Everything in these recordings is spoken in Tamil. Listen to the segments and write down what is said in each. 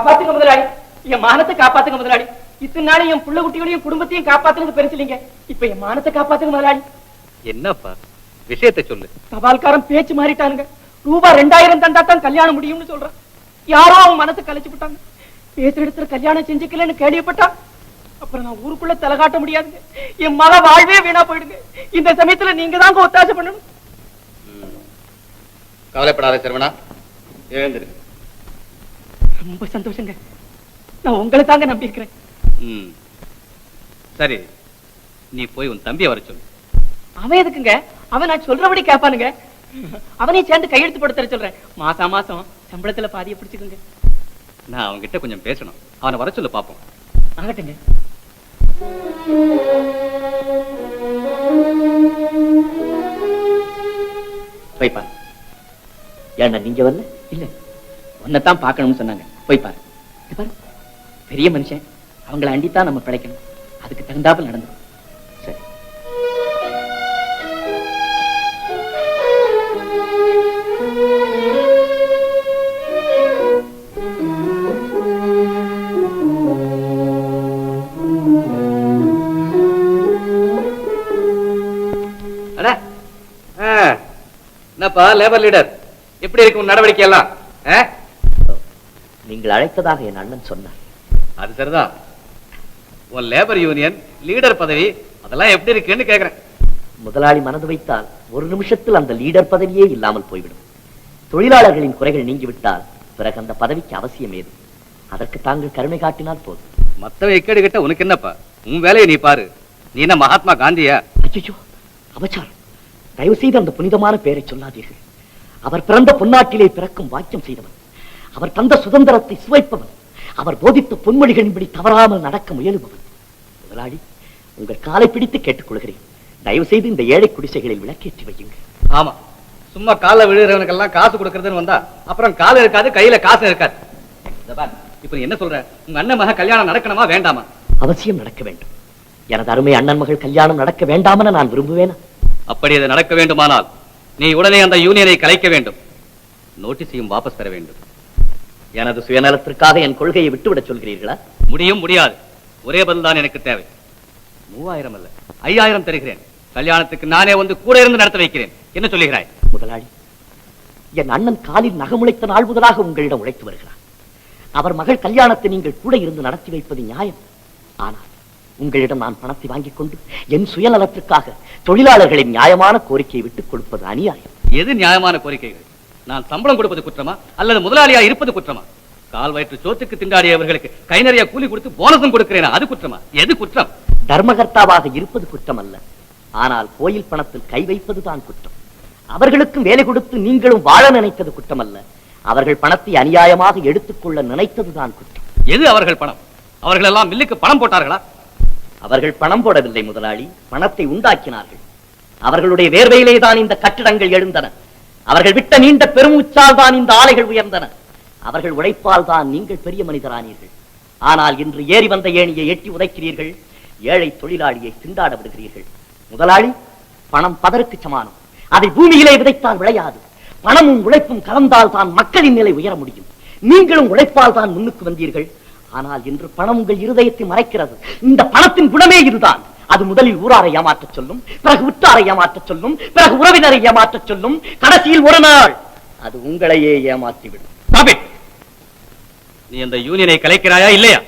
காப்பாத்துங்க முதலாளி. என் மானத்தை காப்பாத்துங்க முதலாளி. இத்தனை நாள் என் புள்ள குட்டிகளையும் குடும்பத்தையும் காப்பாத்துனது பெருசு இல்லைங்க இப்ப என் மானத்தை காப்பாத்துங்க முதலாளி. என்னப்பா? விஷயத்தை சொல்லு. தபால்காரன் பேச்சு மாறிட்டானுங்க. ரூபாய் ரெண்டாயிரம் தந்தா தான் கல்யாணம் முடியும்னு சொல்றான். யாரோ அவன் மனசை கலைச்சு விட்டாங்க. பேசுற இடத்துல கல்யாணம் செஞ்சுக்கலன்னு கேள்விப்பட்டான் அப்புறம் நான் ஊருக்குள்ள தலை காட்ட முடியாதுங்க. என் மக வாழ்வே வீணா போயிடுங்க. இந்த சமயத்துல நீங்க தாங்க ஒத்தாசை பண்ணணும். கவலைப்படாத சரவணா. எழுந்திரு. ரொம்ப சந்தோஷங்க. நான் உங்களை தாங்க நம்பி இருக்கிறேன் சரி. நீ போய் உன் தம்பியை வர சொல்லு. அவன் எதுக்குங்க? அவன் நான் சொல்றபடி கேட்பானுங்க அவனையும் சேர்ந்து கையெழுத்து போட்டு தர சொல்றேன். மாசம் மாசம் சம்பளத்துல பாதியை பிடிச்சுக்குங்க. நான் அவன்கிட்ட கொஞ்சம் பேசணும். அவனை வர சொல்லு பாப்போம். ஆகட்டுங்க. போய் பாரு ஏன்னா நீங்க வரல? இல்ல. உன்னைத்தான் பார்க்கணும்னு சொன்னாங்க. போய் பாரு. பாரு. பெரிய மனுஷன். அவங்கள அண்டித்தான் நம்ம பிழைக்கணும். அதுக்கு தகுந்தாப்பில் நடந்துடும் சரி. என்னப்பா லேபர் லீடர் எப்படி இருக்கும் நடவடிக்கை எல்லாம் ஆ? நீங்கள் அழைத்ததாக என் அண்ணன் சொன்னார். அது சரிதான். உன் லேபர் யூனியன் லீடர் பதவி அதெல்லாம் எப்படி இருக்குன்னு கேக்குறேன். முதலாளி மனது வைத்தால் ஒரு நிமிஷத்தில் அந்த லீடர் பதவியே இல்லாமல் போய்விடும். தொழிலாளர்களின் குறைகள் நீங்கிவிட்டால் பிறகு அந்த பதவிக்கு அவசியம் ஏது? அதற்கு தாங்கள் கருணை காட்டினால் போதும். மத்தவன் இக்கேடு கிட்ட உனக்கு என்னப்பா? உன் வேலையை நீ பாரு. நீ என்ன மகாத்மா காந்தியா? அச்சோ அபச்சாரம். தயவு செய்து அந்த புனிதமான பெயரை சொல்லாதீர்கள். அவர் பிறந்த பொன்னாட்டிலே பிறக்கும் வாக்கியம் செய்தவன். அவர் தந்த சுதந்திரத்தை சுவைப்பவன் அவர் போதித்த பொன்மொழிகளின்படி தவறாமல் நடக்க முயலுபவன் முதலாளி உங்கள் காலை பிடித்து கேட்டுக்கொள்கிறேன். தயவு செய்து இந்த ஏழை குடிசைகளில் விளக்கேற்றி வையுங்கள். ஆமா. சும்மா கால விழுகிறவனுக்கெல்லாம் காசு கொடுக்கறதுன்னு வந்தா அப்புறம் கால் இருக்காது கையில காசு இருக்காது. இப்ப என்ன சொல்ற? உங்க அண்ணன் மக கல்யாணம் நடக்கணுமா வேண்டாமா? அவசியம் நடக்க வேண்டும். எனது அருமை அண்ணன் மகள் கல்யாணம் நடக்க வேண்டாமென நான் விரும்புவேனா? அப்படி அது நடக்க வேண்டுமானால் நீ உடனே அந்த யூனியனை கலைக்க வேண்டும். நோட்டீஸையும் வாபஸ் பெற வேண்டும். எனது சுயநலத்திற்காக என் கொள்கையை விட்டுவிடச் சொல்கிறீர்களா? முடியும் முடியாது. ஒரே பதில் தான் எனக்கு தேவை. மூவாயிரம் அல்ல ஐயாயிரம் தருகிறேன். கல்யாணத்துக்கு நானே வந்து கூட இருந்து நடத்த வைக்கிறேன். என்ன சொல்லுகிறாய்? முதலாளி என் அண்ணன் காலில் நகமுளைத்த நாள் முதலாக உங்களிடம் உழைத்து வருகிறார். அவர் மகள் கல்யாணத்தை நீங்கள் கூட இருந்து நடத்தி வைப்பது நியாயம். ஆனால் உங்களிடம் நான் பணத்தை வாங்கிக் கொண்டு என் சுயநலத்திற்காக தொழிலாளர்களின் நியாயமான கோரிக்கையை விட்டுக் கொடுப்பது அநியாயம். எது நியாயமான கோரிக்கைகள்? நான் சம்பளம் கொடுப்பது குற்றமா? அல்லது முதலாளியா இருப்பது குற்றமா? கால் வயிற்று சோத்துக்கு திண்டாடியவர்களுக்கு கை நிறைய கூலி கொடுத்து போனஸும் கொடுக்கிறேன்? அது குற்றமா? எது குற்றம்? தர்மகர்த்தாவாக இருப்பது குற்றம் அல்ல ஆனால் கோயில் பணத்தில் கை வைப்பதுதான் குற்றம். அவர்களுக்கும் வேலை கொடுத்து நீங்களும் வாழ நினைத்தது குற்றம் அல்ல அவர்கள் பணத்தை அநியாயமாக எடுத்துக்கொள்ள நினைத்ததுதான் குற்றம். எது அவர்கள் பணம்? அவர்கள் எல்லாம் மில்லுக்கு பணம் போட்டார்களா? அவர்கள் பணம் போடவில்லை முதலாளி. பணத்தை உண்டாக்கினார்கள். அவர்களுடைய வேர்வையிலே தான் இந்த கட்டிடங்கள் எழுந்தன. அவர்கள் விட்ட நீண்ட பெருமூச்சால் தான் இந்த ஆலைகள் உயர்ந்தன. அவர்கள் உழைப்பால் தான் நீங்கள் பெரிய மனிதரானீர்கள். ஆனால் இன்று ஏறி வந்த ஏணியை எட்டி உதைக்கிறீர்கள் ஏழை தொழிலாளியை திண்டாட விடுகிறீர்கள். முதலாளி பணம் பதருக்கு சமானம். அதை பூமியிலே விதைத்தால் விளையாது. பணமும் உழைப்பும் கலந்தால் தான் மக்களின் நிலை உயர முடியும். நீங்களும் உழைப்பால் தான் முன்னுக்கு வந்தீர்கள். ஆனால் இன்று பணம் உங்கள் இருதயத்தை மறைக்கிறது. இந்த பணத்தின் குணமே இதுதான். அது முதலில் ஊராரை ஏமாற்றச் சொல்லும் பிறகு உற்றாரை ஏமாற்றச் சொல்லும் பிறகு உறவினரை ஏமாற்றச் சொல்லும் கடைசியில் ஒரு நாள் அது உங்களையே ஏமாற்றிவிடும். நீ அந்த யூனியனை கலைக்கிறாயா இல்லையா?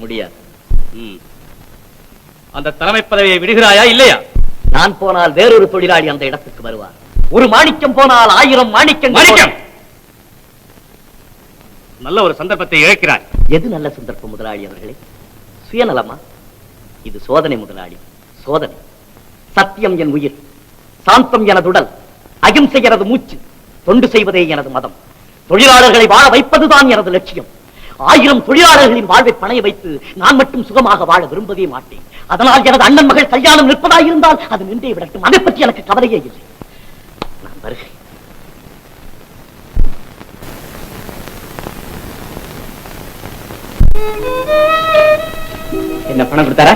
முடியாது. அந்த தலைமை பதவியை விடுகிறாயா இல்லையா? நான் போனால் வேறொரு தொழிலாளி அந்த இடத்துக்கு வருவார். ஒரு மாணிக்கம் போனால் ஆயிரம் மாணிக்கம் மாணிக்கம்! நல்ல ஒரு சந்தர்ப்பத்தை இழக்கிறாய். எது நல்ல சந்தர்ப்பம் முதலாளி அவர்களே? சுயநலமா? இது சோதனை முதலாளி. சோதனை. சத்தியம் என் உயிர். சாந்தம் எனது உடல். அகிம்சை எனது மூச்சு. தொண்டு செய்வதே எனது மதம். தொழிலாளர்களை வாழ வைப்பதுதான் எனது லட்சியம். ஆயிரம் தொழிலாளர்களின் வாழ்வை பணைய வைத்து நான் மட்டும் சுகமாக வாழ விரும்பவே மாட்டேன். அதனால் எனது அண்ணன் மகள் கல்யாணம் நிற்பதாயிருந்தால் அது நின்றே விடட்டும். அதை பற்றி எனக்கு கவலையே இல்லை. நான் வருகிறேன். என்ன பணம் கொடுத்தாரா?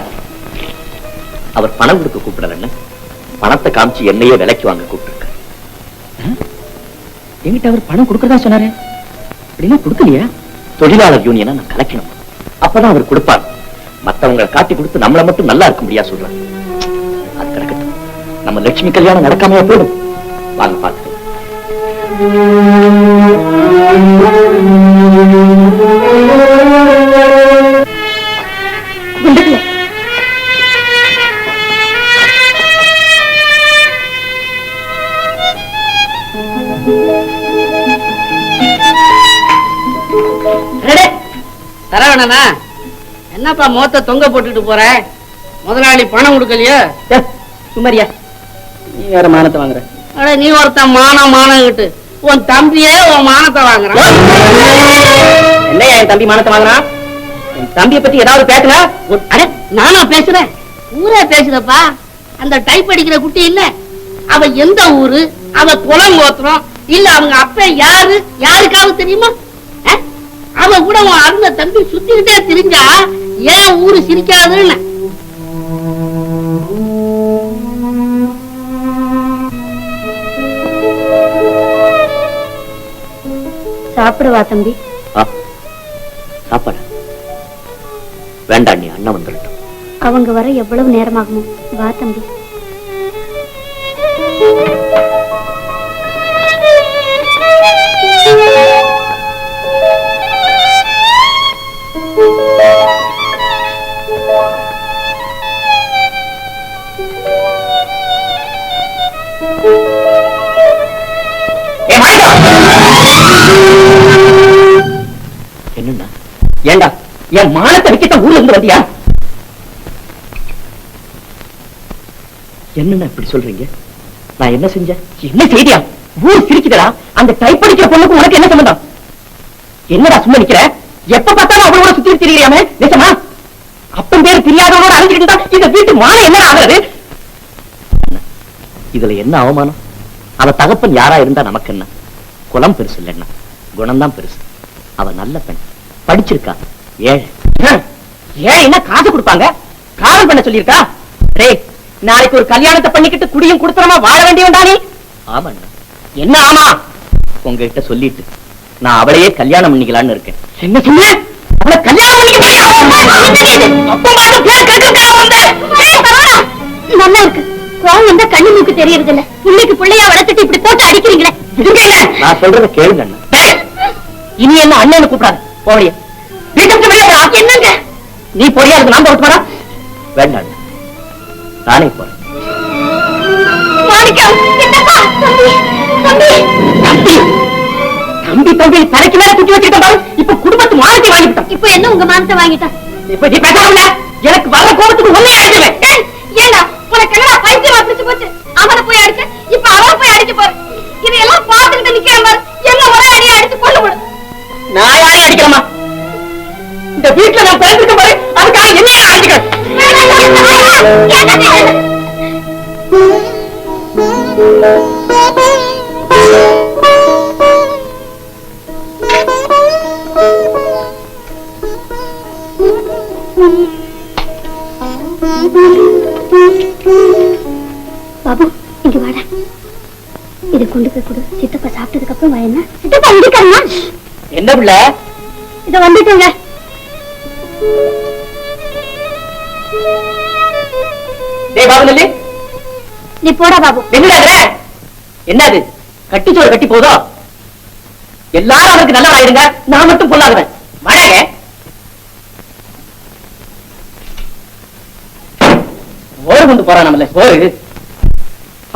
அவர் பணம் கொடுக்க கூப்பிடல அண்ணன் பணத்தை காமிச்சு என்னையே விலைக்கு வாங்க கூப்பிட்டு என்கிட்ட அவர் பணம் கொடுக்கறதா சொன்னாரு? அப்படின்னா கொடுக்கலையா? தொழிலாளர் யூனியனை நான் கலைக்கணும். அப்பதான் அவர் கொடுப்பார். மத்தவங்களை காட்டி கொடுத்து நம்மள மட்டும் நல்லா இருக்க முடியா சொல்றேன் அது கிடக்கட்டும். நம்ம லட்சுமி கல்யாணம் நடக்காமையா போயிடும். வாங்க பார்த்து குண்டுகளே சரவணனா என்னப்பா மொத்த தொங்க போட்டுட்டு போற? முதலாளி பணம் கொடுக்கலையா? சுமரியா நீ வேற மானத்தை வாங்குற. அட நீ ஒருத்தன் மானம் மானம் கிட்டு உன் தம்பியே உன் மானத்தை வாங்குறான். என்னையா என் தம்பி மானத்தை வாங்குறான் என் தம்பியை பத்தி ஏதாவது பேசுனா அட நானா பேசுறேன்? ஊரே பேசுதப்பா. அந்த டைப் அடிக்கிற குட்டி இல்ல அவ எந்த ஊரு? அவ குலம் கோத்திரம். இல்ல அவங்க அப்பா யாரு? யாருக்காவது தெரியுமா அஹ்? அவ கூட உன் அருந்த தம்பி சுத்திக்கிட்டே திரிஞ்சா ஏன் ஊரு சிரிக்காதுன்னு? சாப்பிடுவா தம்பி. சாப்பாடு. வேண்டாம் நீ அண்ணன் வந்துடட்டும். அவங்க வர எவ்வளவு நேரமாகுமோ? வா தம்பி. என்னண்ணா? ஏண்டா? என் மானத்தை விக்கிட்ட ஊர்ல இருந்து வந்தியா? என்னண்ணா இப்படி சொல்றீங்க? நான் என்ன செஞ்சேன்? என்ன செய்தியா? ஊர் சிரிக்குதடா. அந்த டைப் அடிக்கிற பொண்ணுக்கு உனக்கு என்ன சம்பந்தம்? என்னடா சும்மா நிக்கிற? எப்ப பார்த்தாலும் அவளோட சுத்தி திரியாம நிஜமா? அப்பன் பேர் தெரியாதவனோட அழைஞ்சிட்டு இந்த வீட்டு மானம் என்ன ஆகிறது? இதுல என்ன அவமானம்? அவ தகப்பன் யாரா இருந்தா நமக்கு என்ன குலம் பெருசு இல்லைன்னா குணம்தான் பெருசு அவ நல்ல பெண் படிச்சிருக்கா ஏழை ஏழை என்ன காசு கொடுப்பாங்க காதல் பண்ண சொல்லியிருக்கா டேய் நாளைக்கு ஒரு கல்யாணத்தை பண்ணிக்கிட்டு குடியும் குடுத்தனமா வாழ வேண்டியவன்டா நீ ஆமா என்ன ஆமா உங்ககிட்ட சொல்லிட்டு நான் அவளையே கல்யாணம் பண்ணிக்கலாம்னு இருக்கேன் என்ன சொன்ன அவளை கல்யாணம் பண்ணிக்க நல்லா இருக்கு கோவம் வந்தா கண்ணு மூக்கு தெரியறது இல்ல இன்னைக்கு பிள்ளையா வளர்த்துட்டு இப்படி போட்டு அடிக்கிறீங்களே. நான் சொல்றத கேளுங்க இனி என்ன அண்ணன் கூப்பிடாது. என்னங்க? நீ போறியா அதுக்கு நான் போட்டு போறா வேண்டாம் அண்ணா. நானே போறேன். தம்பி தம்பி. தலைக்கு மேல குட்டி வச்சிருக்க இப்ப குடும்பத்து மானத்தை வாங்கிட்டான் இப்போ என்ன உங்க மானத்தை வாங்கிட்டா இப்ப நீ பேசாமல எனக்கு வர கோபத்துக்கு ஒண்ணே இதை கொண்டு போய் கொடு. சித்தப்பா சாப்பிட்டதுக்கு அப்புறம் வா என்ன? சித்தப்பா இருக்காருமா? என்ன பிள்ளை? இத வந்துட்டோங்க. நீ போடா பாபு? என்னது? கட்டிச்சோறு கட்டி போதோ? எல்லாரும் அவருக்கு நல்லா ஆயிடுங்க நான் மட்டும் பொல்லாதவன். வடக. ஓடு கொண்டு போறான் நம்மள. ஓடு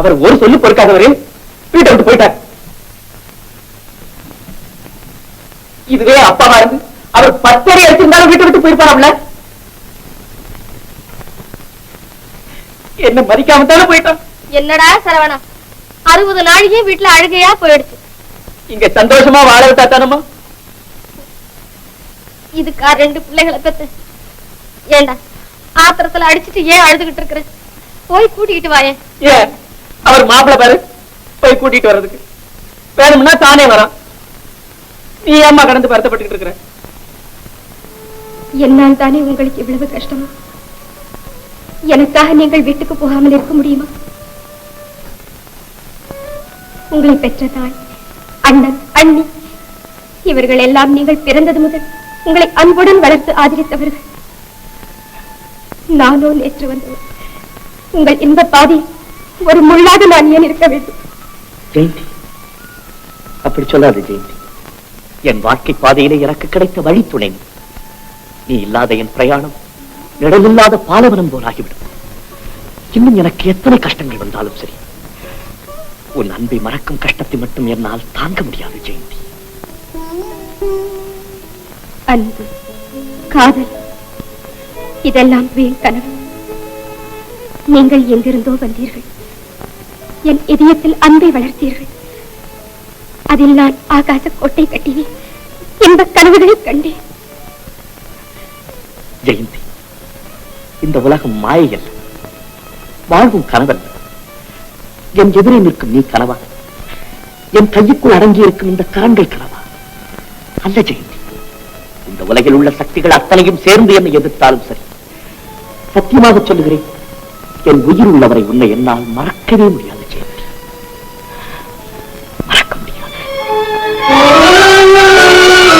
அவர் ஒரு சொல்லு பொறுக்காதவரு. வீட்டை விட்டு போயிட்டார். இதுவே அப்பாவா இருந்து அவர் பத்தடி அடிச்சிருந்தாலும் வீட்டை விட்டு போயிருப்பாராம்ல. என்ன மதிக்காம தானே போயிட்டான். என்னடா சரவணா? அறுபது நாளைக்கே வீட்டுல அழுகையா போயிடுச்சு. இங்க சந்தோஷமா வாழ விட்டா தானம்மா? இதுக்கா ரெண்டு பிள்ளைகளை பெத்து. ஏண்டா ஆத்திரத்துல அடிச்சிட்டு ஏன் அழுதுகிட்டு இருக்கிற? போய் கூட்டிக்கிட்டு வாயேன். ஏன்? அவர் மாப்பிள பாரு. போய் கூட்டிட்டு வர்றதுக்கு. வேணும்னா தானே வரான். நீ ஏம்மா கடந்து வருத்தப்பட்டுக்கிட்டு இருக்கிற? என்னால் தானே உங்களுக்கு இவ்வளவு கஷ்டமா? எனக்காக நீங்கள் வீட்டுக்கு போகாமல் இருக்க முடியுமா? உங்களை பெற்ற தாய் அண்ணன் அண்ணி இவர்கள் எல்லாம் நீங்கள் பிறந்தது முதல் உங்களை அன்புடன் வளர்த்து ஆதரித்தவர்கள். நானோ நேற்று வந்தவர் உங்கள் இன்ப பாதி ஒரு முள்ளாக நான் ஏன் இருக்க வேண்டும்? ஜெயந்தி. அப்படி சொல்லாது ஜெயந்தி. என் வாழ்க்கை பாதையிலே எனக்கு கிடைத்த வழி துணை நீ இல்லாத என் பிரயாணம் நிழலில்லாத பாலவனம் போலாகிவிடும் இன்னும் எனக்கு எத்தனை கஷ்டங்கள் வந்தாலும் சரி உன் அன்பை மறக்கும் கஷ்டத்தை மட்டும் என்னால் தாங்க முடியாது ஜெயந்தி. அன்பு காதல் இதெல்லாம் வீண் கனவு. நீங்கள் எங்கிருந்தோ வந்தீர்கள். என் இதயத்தில் அன்பை வளர்த்தீர்கள். அதில் நான் ஆகாச கோட்டை கட்டினேன். இன்ப கனவுகளை கண்டேன். ஜெயந்தி இந்த உலகம் மாயையல்ல. வாழ்வும் கனவல்ல. என் எதிரே நிற்கும் நீ கனவா? என் கையுக்குள் அடங்கி இருக்கும் இந்த கரங்கள் கனவா? அல்ல ஜெயந்தி இந்த உலகில் உள்ள சக்திகள் அத்தனையும் சேர்ந்து என்னை எதிர்த்தாலும் சரி. சத்தியமாக சொல்லுகிறேன் என் உயிர் உள்ளவரை உன்னை என்னால் மறக்கவே முடியாது.